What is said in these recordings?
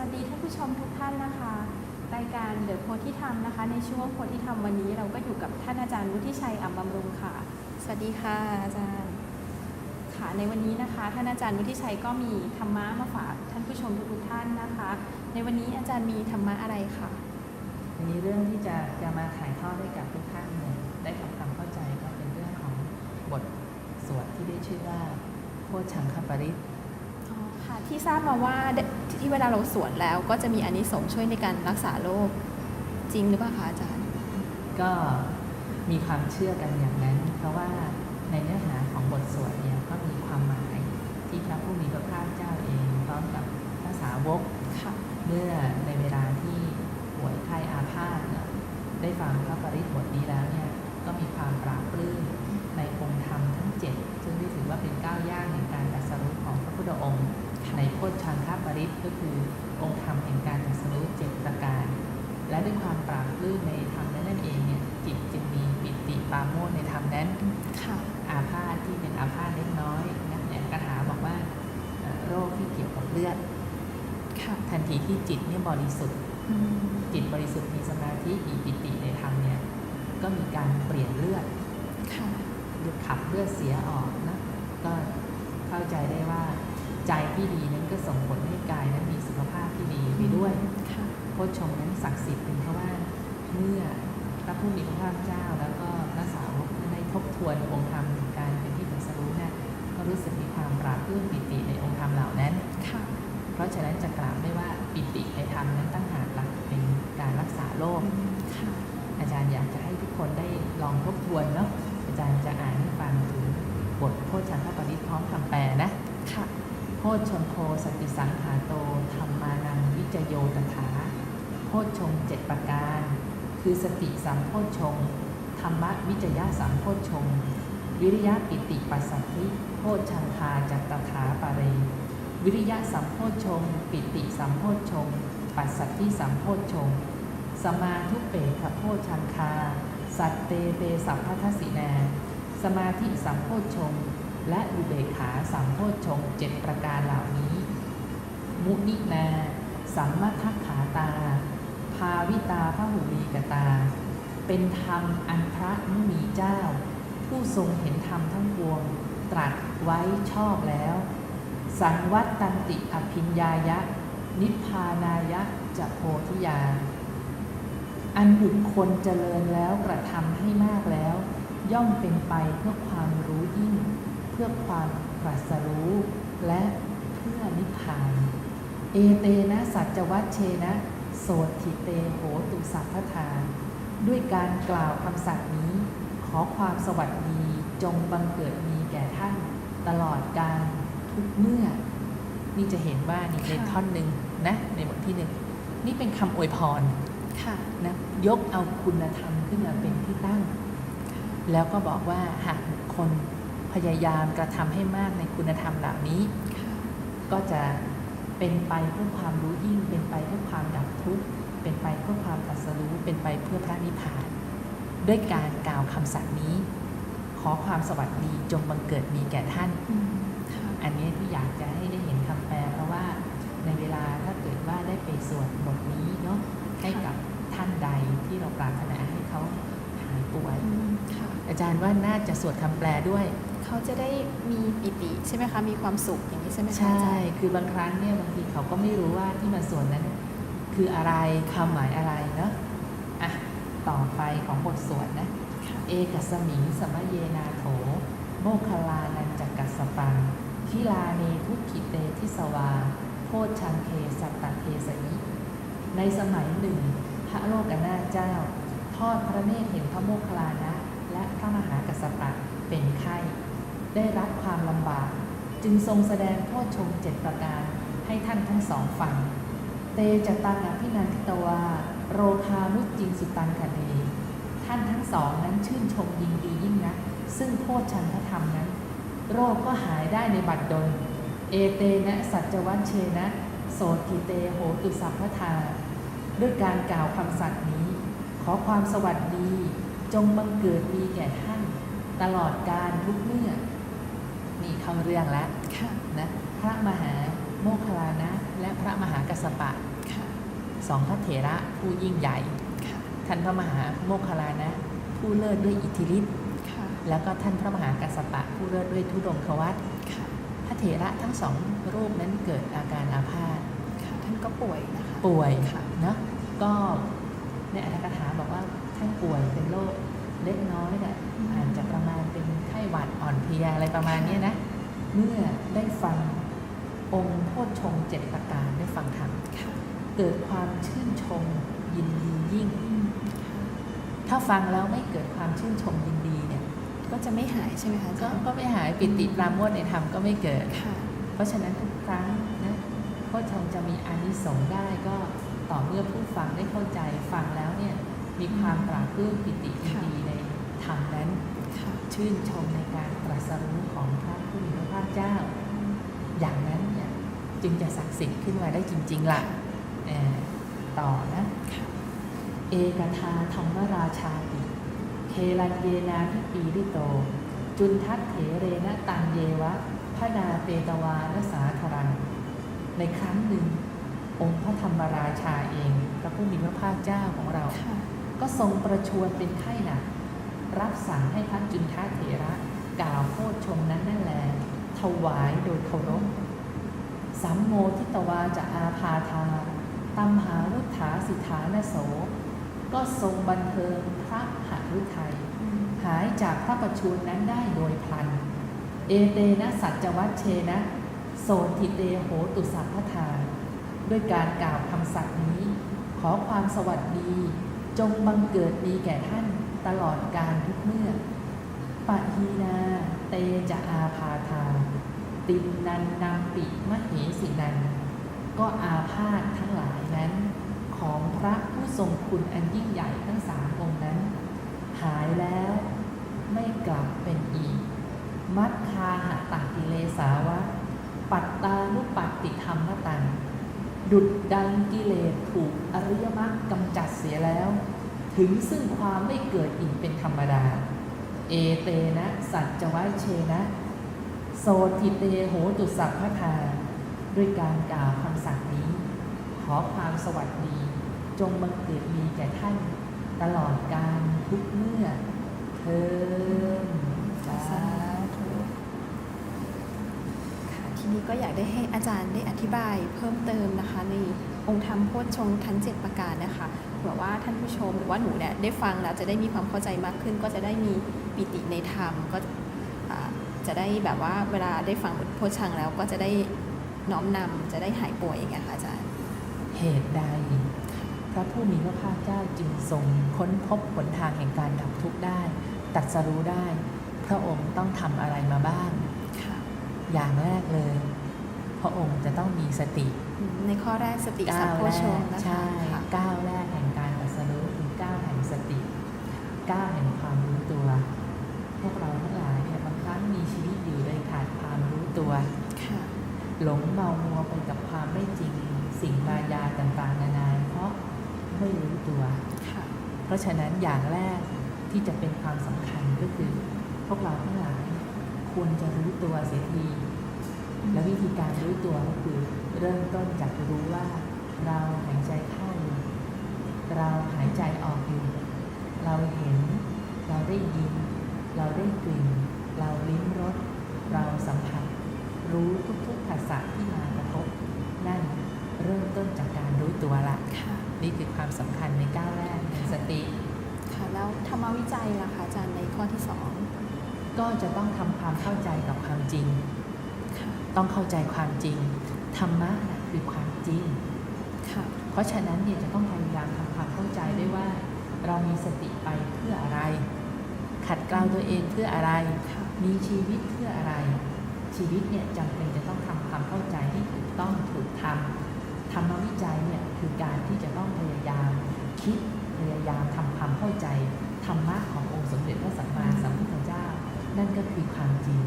วัสดีท่านผู้ชมทุกท่านนะคะ รายการเดอะโพธิธรรมนะคะ ในช่วงโพธิธรรมวันนี้เราก็อยู่กับท่านอาจารย์วุฒิชัยอ่ำบำรุงค่ะ สวัสดีค่ะอาจารย์ค่ะในวันนี้นะคะ ท่านอาจารย์วุฒิชัยก็มีธรรมะมาฝากท่านผู้ชมทุกๆท่านนะคะ ในวันนี้อาจารย์มีธรรมะอะไรคะทีนี้เรื่องที่จะจะมาถ่ายทอดให้กับทุกท่านเนี่ยได้ทำความเข้าใจก็เป็นเรื่องของบทสวดที่ได้ชื่อว่าโพชังคปริตอ๋อ ค่ะที่ทราบมาว่าที่เวลาเราสวดแล้วก็จะมีอานิสงส์ช่วยในการรักษาโรคจริงหรือเปล่าคะอาจารย์ ก็มีความเชื่อกันอย่างนั้น เพราะว่าในเนื้อหาของบทสวดเนี่ยก็มีความหมายที่พระผู้มีพระภาคเจ้าเองพร้อมกับพระสาวกค่ะเมื่อในเวลาที่ป่วยไข้อาพาธเนี่ยได้ฟังพระปริตบทนี้แล้ว ปิติปราโมทย์ในธรรมนั้นค่ะอาพาธที่เป็นอาพาธเล็กน้อยนะเนี่ยคาถาบอกว่าเอ่อโรคที่เกี่ยวกับเลือดค่ะทันทีที่จิตเนี่ยบริสุทธิ์อืมจิตบริสุทธิ์มีสมาธิมีปิติในธรรมเนี่ยก็มีการเปลี่ยนเลือดค่ะขับเลือดเสียออกนะก็เข้าใจได้ว่าใจที่ดีนั้นก็ส่งผลให้กายนั้นมีสุขภาพที่ดีไปด้วยค่ะโพชฌงค์นั้นศักดิ์สิทธิ์เป็นเพราะว่าเมื่อพระผู้มีพระภาคเจ้าแล้ว ทบทวนองค์ธรรมแห่งการเป็นที่ตรัสรู้เนี่ยก็รู้สึกมีความปราบปลื้มปิติในองค์ธรรมเหล่านั้นค่ะเพราะฉะนั้นจะกล่าวได้ว่าปิติในธรรมนั้นตั้งหากหลักเป็นการรักษาโรคค่ะอาจารย์อยากจะให้ทุกคนได้ลองทบทวนเนาะ อาจารย์จะอ่านให้ฟังถึงบทโพชันทปริตพร้อมคำแปลนะค่ะโพชชนโคสติสังขาโตธรรมานังวิจโยตถาโพชชงเจ็ดประการ คือสติสัมโพชชง ธรรมวิจยะสัมโพชง วิริยะปิติปัสสัทธิโพชชังคาจัตถาปะเร วิริยะสัมโพชง ปิติสัมโพชง ปัสสัทธิสัมโพชง สมาทุเปขโพชังคา สัตเตเตสัพพทสินา สมาธิสัมโพชฌงค์และอุเบขาสัมโพชฌงค์เจ็ดประการเหล่านี้ มุนินา สัมมาทัคขาตา ภาวิตาพหุลีกตา เป็นธรรมอันพระมุนีเจ้า ผู้ทรงเห็นธรรมทั้งปวงตรัสไว้ชอบแล้ว สังวัตตันติอภิญญายะ นิพพานายะจะโพธิญาณอันบุคคลเจริญแล้วกระทำให้มากแล้ว ย่อมเป็นไปเพื่อความรู้ยิ่ง เพื่อความตรัสรู้ และเพื่อนิพพาน เอเตนะสัจวัชเชนะ โสติเตโหตุสัพพทาน ด้วยการกล่าวคำสัตย์นี้ ขอความสวัสดีจงบังเกิดมีแก่ท่าน ตลอดการทุกเมื่อ นี่จะเห็นว่านี่ในท่อนหนึ่งนะในบทที่หนึ่งนี่เป็นคำอวยพรค่ะนะยกเอาคุณธรรมขึ้นมาเป็นที่ตั้ง แล้วก็บอกว่าหากบุคคลพยายามกระทำให้มากในคุณธรรมเหล่านี้ ก็จะเป็นไปเพื่อความรู้ยิ่งเป็นไปเพื่อความดับทุกข์ เป็นไปเพื่อความตรัสรู้เป็นไปเพื่อพระนิพพาน ด้วยการกล่าวคำสัตย์นี้ ขอความสวัสดีจงบังเกิดมีแก่ท่านอืมค่ะอันนี้ที่อยากจะให้ได้เห็นคำแปล เพราะว่าในเวลาถ้าเกิดว่าได้ไปสวดบทนี้เนาะให้กับท่านใดที่เราปรารถนาให้เขาหายป่วยอืมค่ะอาจารย์ว่าน่าจะสวดคำแปลด้วยเขาจะได้มีปิติใช่ไหมคะมีความสุขอย่างนี้ใช่ไหมคะใช่อาจารย์คือบางครั้งเนี่ยบางทีเขาก็ไม่รู้ว่าที่มาสวดนั้น คืออะไรความหมายอะไรเนาะอะต่อไปของบทสวดนะค่ะเอกสมิงสมะเยนาโถ โมคคลานันจักกัสสปังคิลาเนทุกขิเตทิสวา โพชังเคสัตตเทสยิในสมัยหนึ่ง พระโลกนาถเจ้า ทอดพระเนตรเห็นพระโมคคัลลานะ และพระมหากัสสปะเป็นไข้ ได้รับความลำบาก จึงทรงแสดงโพชฌงค์เจ็ดประการให้ท่านทั้งสองฟังเต จตังอภินันทิตวา โรคานุจิงสุตังคเนท่านทั้งสองนั้นชื่นชมยินดียิ่งนะ ซึ่งโพชชันทธรรมนั้น โรคก็หายได้ในบัดดล เอเตนะสัจวัชเชนะ โสติเตโหตุสัพพทา ด้วยการกล่าวคำสัตย์นี้ ขอความสวัสดี จงบังเกิดมีแก่ท่าน ตลอดการทุกเมื่อนี่เข้าเรื่องแล้วค่ะนะพระมหา โมคคัลลานะ และพระมหากัสสปะค่ะสองพระเถระผู้ยิ่งใหญ่ค่ะท่านพระมหาโมคคัลลานะ ผู้เลิศด้วยอิทธิฤทธิ์ค่ะแล้วก็ท่านพระมหากัสสปะผู้เลิศด้วยทุดงควัตค่ะพระเถระทั้งสองรูปนั้นเกิดอาการอาพาธค่ะท่านก็ป่วยนะคะป่วยค่ะเนาะก็ในอัตถกถาบอกว่าท่านป่วยเป็นโรคเล็กน้อยเนี่ยอืมอาจจะประมาณเป็นไข้หวัดอ่อนเพลียอะไรประมาณเนี้ยนะ เมื่อได้ฟัง องค์โพชฌงค์เจ็ดประการได้ฟังธรรมค่ะเกิดความชื่นชมยินดียิ่งอืมค่ะถ้าฟังแล้วไม่เกิดความชื่นชมยินดีเนี่ยก็จะไม่หายใช่ไหมคะอาก็จารย์ก็ไม่หายปิติปราโมทย์ในธรรมก็ไม่เกิดค่ะเพราะฉะนั้นทุกครั้งนะโพชฌงค์จะมีอานิสงส์ได้ก็ต่อเมื่อผู้ฟังได้เข้าใจฟังแล้วเนี่ยมีความปราบปลื้มปิติยินดีในธรรมนั้นค่ะชื่นชมในการตรัสรู้ของพระผู้มีพระภาคเจ้า อย่างนั้นเนี่ย จึงจะศักดิ์สิทธิ์ขึ้นมาได้จริง ๆล่ะเอ่อต่อนะค่ะเอกทาธรรมราชาติเคลันเยนาทิปีริโต จุนทัตเถเรนะตังเยวะพนาเปตวานสาธรัง ในครั้งหนึ่ง องค์พระธรรมราชาเองพระผู้มีพระภาคเจ้าของเราค่ะก็ทรงประชวรเป็นไข้หนักรับสั่งให้พระจุนทะเถระ กล่าวโพชฌงค์นั้นนั่นแหละถวายโดยเคารพ สัมโมทิตวาจะอาพาธาตัมหารุทธาสิทธานโส ก็ทรงบันเทิงพระหฤทัยอืมหายจากพระประชวรนั้นได้โดยพลัน เอเตนะสัจวัชเชนะ โสทิเตโหตุสัพพทา ด้วยการกล่าวคำสัตย์นี้ ขอความสวัสดี จงบังเกิดมีแก่ท่านตลอดการทุกเมื่อปะฮีนา เตจะอาพาธา ตินนันนำปิมเหสินัน ก็อาพาธทั้งหลายนั้น ของพระผู้ทรงคุณอันยิ่งใหญ่ทั้งสามองค์นั้น หายแล้วไม่กลับเป็นอีก มัดคาหะตักิเลสาวะ ปัตตานุปัตติธรรมตัง ดุดดังกิเลสถูกอริยมรรคกำจัดเสียแล้ว ถึงซึ่งความไม่เกิดอีกเป็นธรรมดา เอเตนะ สัจจวัชเชนะ โสติเตโหตุสัพพทาด้วยการกล่าวคำสั่งนี้ ขอความสวัสดี จงบังเกิดมีแก่ท่าน ตลอดการทุกเมื่อเทินสาสาธุค่ะทีนี้ก็อยากได้ให้อาจารย์ได้อธิบายเพิ่มเติมนะคะ ในองค์ธรรมโพชฌงค์ทั้ง7ประการนะคะเผื่อว่าท่านผู้ชมหรือว่าหนูเนี่ยได้ฟังแล้วจะได้มีความเข้าใจมากขึ้น ก็จะได้มีปิติในธรรมก็อ่า จะได้แบบว่าเวลาได้ฟังบทโพชฌังค์แล้วก็จะได้น้อมนำจะได้หายป่วยอย่างเงี้ยค่ะอาจารย์ เหตุใด พระผู้มีพระภาคเจ้าจึงทรงค้นพบหนทางแห่งการดับทุกข์ได้ตรัสรู้ได้ พระองค์ต้องทำอะไรมาบ้างค่ะอย่างแรกเลย พระองค์จะต้องมีสติอืมในข้อแรกสติสัมก้าวโพแรชฌกงค์นะคะใช่ค่ะก้าวแรกแห่งการตรัสรู้คือก้าวแห่งสติก้าวแห่ง ขาดความรู้ตัวค่ะหลงเมามัวไปกับความไม่จริง สิ่งมายาต่างๆนานาเพราะไม่รู้ตัวค่ะเพราะฉะนั้นอย่างแรกที่จะเป็นความสำคัญก็คือ พวกเราทั้งหลายควรจะรู้ตัวเสียทีและวิธีการรู้ตัวก็คือเริ่มต้นจากรู้ว่า เราหายใจเข้าอยู่เราหายใจออกอยู่ เราเห็น เราได้ยิน เราได้กลิ่น เราลิ้มรส เราสัมผัสรู้ทุกๆภาษาที่มากระทบนั่นเริ่มต้นจากการรู้ตัวละค่ะนี่คือความสำคัญในก้าวแรกในสติค่ะแล้วธรรมวิจัยล่ะคะอาจารย์ในข้อที่สองก็จะต้องทำความเข้าใจกับความจริงค่ะต้องเข้าใจความจริง ธรรมะน่ะคือความจริงค่ะเพราะฉะนั้นเนี่ยจะต้องพยายามทำความเข้าใจด้วยว่า เรามีสติไปเพื่ออะไร ขัดเกลาตัวเองเพื่ออะไรค่ะ มีชีวิตเพื่ออะไร ชีวิตเนี่ยจำเป็นจะต้องทำความเข้าใจให้ถูกต้องถูกทำธรรมวิจัยเนี่ยคือการที่จะต้องพยายามคิดพยายามทำความเข้าใจธรรมะขององค์สมเด็จพระสัมมาสัมพุทธเจ้า นั่นก็คือความจริง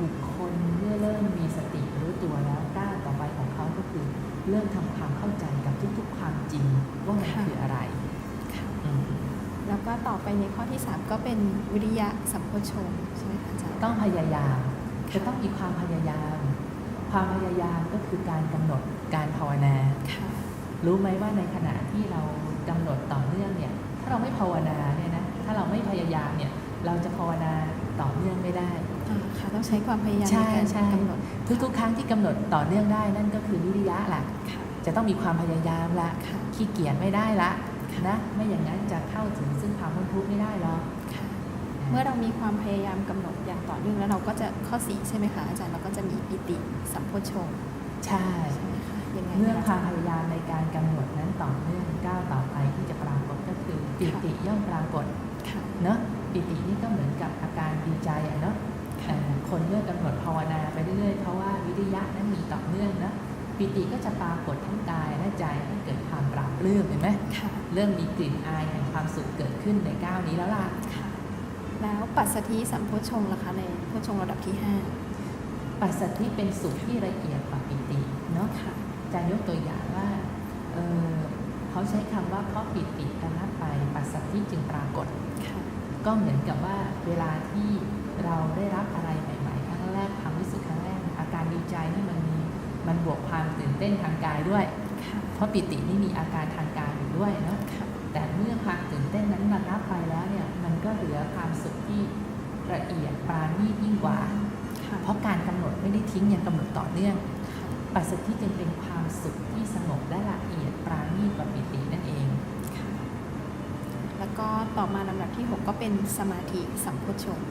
บุคคลเมื่อเริ่มมีสติรู้ตัวแล้วก้าวต่อไปของเขาก็คือ เริ่มทำความเข้าใจกับทุกๆความจริงว่ามันค่ะคืออะไร ค่ะอืม แล้วก็ต่อไปในข้อที่ 3 ก็เป็นวิริยะสัมโพชฌงค์ใช่ไหมคะอาจารย์ต้องพยายามจะต้องมีความพยายามคความพยายามก็คือการกำหนดการภาวนาค่ะรู้ไหมว่าในขณะที่เรากำหนดต่อเนื่องเนี่ย ถ้าเราไม่ภาวนาเนี่ยนะ ถ้าเราไม่พยายามเนี่ย เราจะภาวนาต่อเนื่องไม่ได้อ่าค่ะต้องใช้ความพยายามใช่ในการใช่กำหนด ทุกๆ ครั้งที่กำหนดต่อเนื่องได้นั่นก็คือวิริยะละค่ะจะต้องมีความพยายามละค่ะขี้เกียจไม่ได้ละค่ะ นะไม่อย่างนั้นจะเข้าถึงซึ่งความพ้นทุกข์ไม่ได้หรอกค่ะเมื่อเรามีความพยายามกำหนดอย่างต่อเนื่องแล้วเราก็จะข้อสีใช่ไหมคะอาจารย์เราก็จะมีปิติสัมโพชฌงค์ใช่ใช่ไหมคะยังไงเมื่อคะความพยายามในการกำหนดนั้นต่อเนื่องก้าวต่อไปที่จะปรากฏก็คือปิติย่อมปรากฏค่ะเนอะปิตินี่ก็เหมือนกับอาการดีใจอะเนาะค่ะเอ่อคนเมื่อกำหนดภาวนาไปเรื่อยๆเพราะว่าวิริยะนั้นมีต่อเนื่องนะ ปิติก็จะปรากฏทั้งกายและใจให้เกิดความปราบปลื้มเห็นไหมค่ะเริ่มมีกลิ่นอายแห่งความสุขเกิดขึ้นในก้าวนี้แล้วล่ะค่ะแล้วปัสสธิสัมโพชฌงค์ล่ะคะในโพชฌงค์ระดับที่ห้าปัสสัทธิเป็นสุขที่ละเอียดกว่าปิติเนาะค่ะอาจารย์ยกตัวอย่างว่าเออเขาใช้คำว่าเพราะปิติระงับไปปัสสัทธิจึงปรากฏค่ะก็เหมือนกับว่าเวลาที่เราได้รับอะไรใหม่ๆครั้งแรกความรู้สึกครั้งแรกอาการดีใจนี่มันมี มันบวกความตื่นเต้นทางกายด้วยค่ะเพราะปิตินี่มีอาการทางกายอยู่ด้วยเนาะค่ะแต่เมื่อความตื่นเต้นนั้นระงับไปแล้วเนี่ยมันก็เหลือความสุขที่ละเอียดปราณีตยิ่งกว่าค่ะเพราะการกำหนดไม่ได้ทิ้งยังกำหนดต่อเนื่องปัสสัทธิจึงเป็นความสุขที่สงบและละเอียดปราณีตกว่าปิตินั่นเองค่ะแล้วก็ต่อมาลำดับที่ 6 ก็เป็นสมาธิสัมโพชฌงค์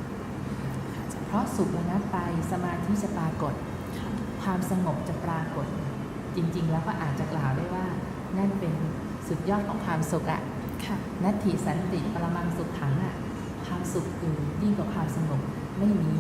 ค่ะอาจารย์เพราะสุขระงับไปสมาธิจะปรากฏ ค่ะความสงบจะปรากฏ จริง ๆ แล้วก็อาจจะกล่าวได้ว่า นั่นเป็นสุดยอดของความสุขอะค่ะนัตถิสันติปรมังสุขขังอะความสุขคือยิ่งกว่าความสงบไม่มี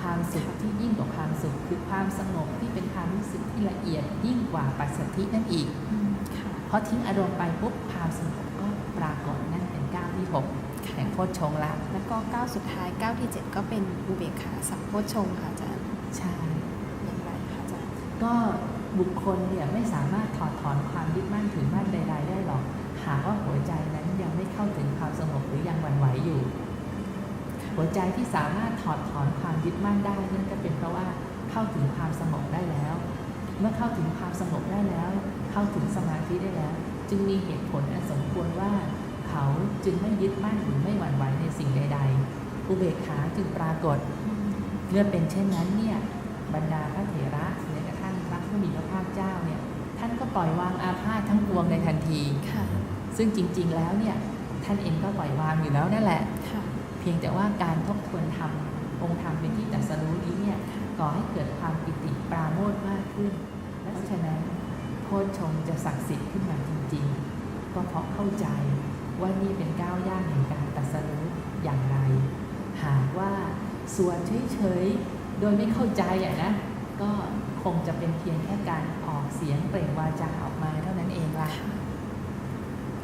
ความสุขที่ยิ่งกว่าความสุข คือความสงบที่เป็นความรู้สึกที่ละเอียดยิ่งกว่าปัสสัทธินั่นอีกอืมค่ะเพราะทิ้งอารมณ์ไปปุ๊บความสงบก็ปรากฏนั่นเป็นก้าวที่หกแห่งโคชฌงค์ละแล้วก็ก้าวสุดท้ายก้าวที่ 7 ก็เป็นอุเบกขาสัมโพชฌงค์ค่ะอาจารย์ใช่ ก็บุคคลเนี่ยไม่สามารถถอดถอนความยึดมั่นถือมั่นใด ๆ ได้หรอก หากว่าหัวใจนั้นยังไม่เข้าถึงความสงบหรือยังหวั่นไหวอยู่ หัวใจที่สามารถถอดถอนความยึดมั่นได้นั่นก็เป็นเพราะว่าเข้าถึงความสงบได้แล้ว เมื่อเข้าถึงความสงบได้แล้ว เข้าถึงสมาธิได้แล้ว จึงมีเหตุผลอันสมควรว่า เขาจึงไม่ยึดมั่นหรือไม่หวั่นไหวในสิ่งใด ๆ อุเบกขาจึงปรากฏ เมื่อเป็นเช่นนั้นเนี่ยบรรดาพระเถระแม้กระทั่งพระ ผู้มีพระภาคเจ้าเนี่ยท่านก็ปล่อยวางอาพาธทั้งปวงในทันทีค่ะซึ่งจริง ๆ แล้วเนี่ยท่านเองก็ปล่อยวางอยู่แล้วนั่นแหละค่ะเพียงแต่ว่าการทบทวนธรรมองค์ธรรมเป็นที่ตรัสรู้นี้เนี่ยก่อให้เกิดความปิติปราโมทย์มากขึ้น เพราะฉะนั้นโพชฌงค์จะศักดิ์สิทธิ์ขึ้นมาจริง ๆ ก็เพราะเข้าใจว่านี่เป็นก้าวย่างแห่งการตรัสรู้อย่างไร หากว่าสวดเฉยๆ โดยไม่เข้าใจอะนะ ก็คงจะเป็นเพียงแค่การออกเสียงเปล่งวาจาออกมาเท่านั้นเองล่ะ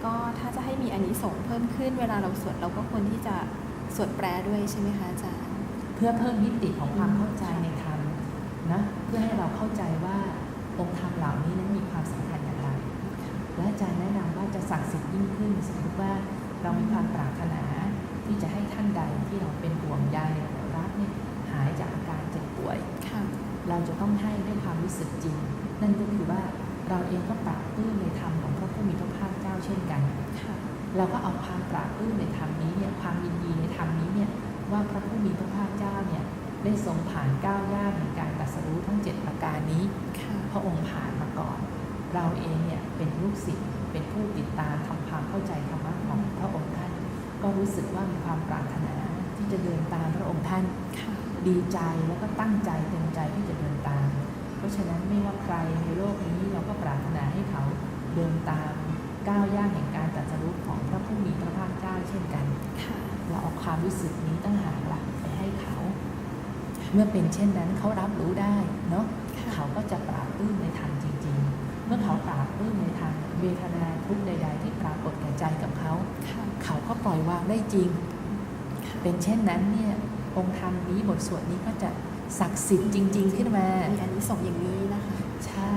ก็ถ้าจะให้มีอันนี้ส่งส์เพิ่มขึ้นเวลาเราสวดเราก็ควรที่จะสวดแปลด้วยใช่ไหมคะอาจารย์ เพื่อเพิ่มมิติของความเข้าใจในธรรมนะเพื่อให้เราเข้าใจว่าองค์ธรรมเหล่านี้นั้นมีความสำคัญอย่างไร และอาจารย์แนะนำว่าจะศักดิ์สิทธิ์ยิ่งขึ้นสมมติว่าเรามีความปรารถนาที่จะให้ท่านใดที่เราเป็นห่วงใยรักเนี่ยหายจากอาการเจ็บป่วยค่ะ เราจะต้องให้ด้วยความรู้สึกจริง นั่นก็คือว่าเราเองก็ปราบปลื้มในธรรมของพระผู้มีพระภาคเจ้าเช่นกันค่ะเราก็เอาความปราบปลื้มในธรรมนี้เนี่ยความยินดีในธรรมนี้เนี่ยว่าพระผู้มีพระภาคเจ้าเนี่ยได้ทรงผ่านก้าวย่างในการตรัสรู้ทั้ง 7 ประการนี้ค่ะพระองค์ผ่านมาก่อน เราเองเนี่ยเป็นลูกศิษย์เป็นผู้ติดตามทำความเข้าใจธรรมะของพระองค์ท่าน ก็รู้สึกว่ามีความปรารถนาที่จะเดินตามพระองค์ท่านค่ะ ดีใจแล้วก็ตั้งใจเต็มใจที่จะเดินตาม เพราะฉะนั้นไม่ว่าใครในโลกนี้เราก็ปรารถนาให้เขาเดินตามก้าวย่างแห่งการตรัสรู้ของพระผู้มีพระภาคเจ้าเช่นกันค่ะเราเอาความรู้สึกนี้ตั้งหากหลักไปให้เขา เมื่อเป็นเช่นนั้นเขารับรู้ได้เนาะค่ะเขาก็จะปราบปลื้มในธรรมจริง ๆ เมื่อเขาปราบปลื้มในธรรมเวทนาทุกข์ใด ๆ ที่ปรากฏแก่ใจกับเขาค่ะเขาก็ปล่อยวางได้จริงค่ะเป็นเช่นนั้นเนี่ย องค์ธรรมนี้บทสวดนี้ก็จะศักดิ์สิทธิ์จริง ๆ ขึ้นมามีอันนี้ส่งอย่างนี้นะคะ ใช่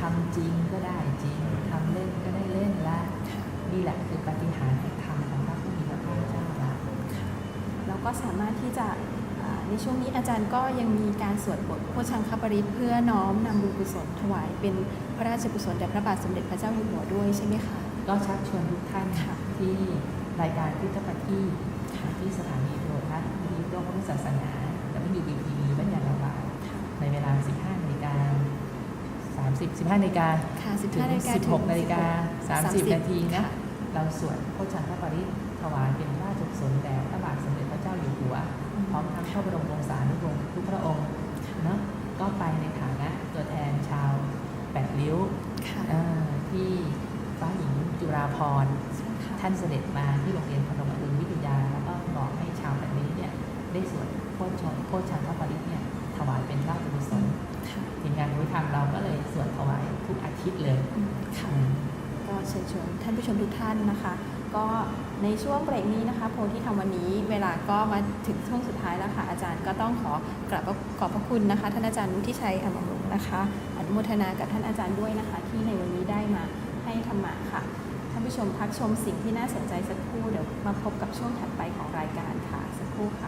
ทำจริงก็ได้จริงทำเล่นก็ได้เล่นละค่ะนี่แหละคือปฏิหารแห่งธรรมของพระผู้มีพระภาคเจ้าละเราก็สามารถที่จะในช่วงนี้อาจารย์ก็ยังมีการสวดบทโพชังคปริตเพื่อน้อมนำบุญกุศลถวายเป็นพระราชกุศลแด่พระบาทสมเด็จพระเจ้าอยู่หัวด้วยใช่ไหมคะ ก็ชักชวนทุกท่านค่ะที่รายการพุทธปฏิที่สถาน พุทธศาสนาและวิทยุบีทีวีบ้านยางลำบากค่ะในเวลา 15นาฬิกา30 15นาฬิกาค่ะถึง15นาฬิกาถึง16นาฬิกา30 30นาทีนะค่ะเราสวดโคชังคปริตถวายเป็นพระราชกุศลแด่พระบาทสมเด็จพระเจ้าอยู่หัว พร้อมทั้งพระบรมวงศานุวงศ์ทุกพระองค์เนาะก็ไปในฐานะตัวแทนชาวแปดริ้วค่ะเอ่อที่ฟ้าหญิงจุฬาภรณ์ค่ะท่านเสด็จมาที่โรงเรียนพนมอรุณวิทยา แล้วก็บอกให้ชาวแปดริ้วเนี่ย ได้สวดโคชงโคชังคปริตเนี่ยถวายเป็นพระราชกุศลค่ะทีมงานวิธรรมเราก็เลยสวดถวายทุกอาทิตย์เลยอืมค่ะอืมก็เชิญชวนท่านผู้ชมทุกท่านนะคะ ก็ในช่วงเบรกนี้นะคะโพลที่ทำวันนี้เวลาก็มาถึงช่วงสุดท้ายแล้วค่ะ อาจารย์ก็ต้องขอกราบขอบพระคุณนะคะ ท่านอาจารย์วุฒิชัยอมรรุงนะคะอนุโมทนากับท่านอาจารย์ด้วยนะคะ ที่ในวันนี้ได้มาให้ธรรมะค่ะท่านผู้ชมพักชมสิ่งที่น่าสนใจสักครู่เดี๋ยวมาพบกับช่วงถัดไปของรายการค่ะสักครู่ค่ะ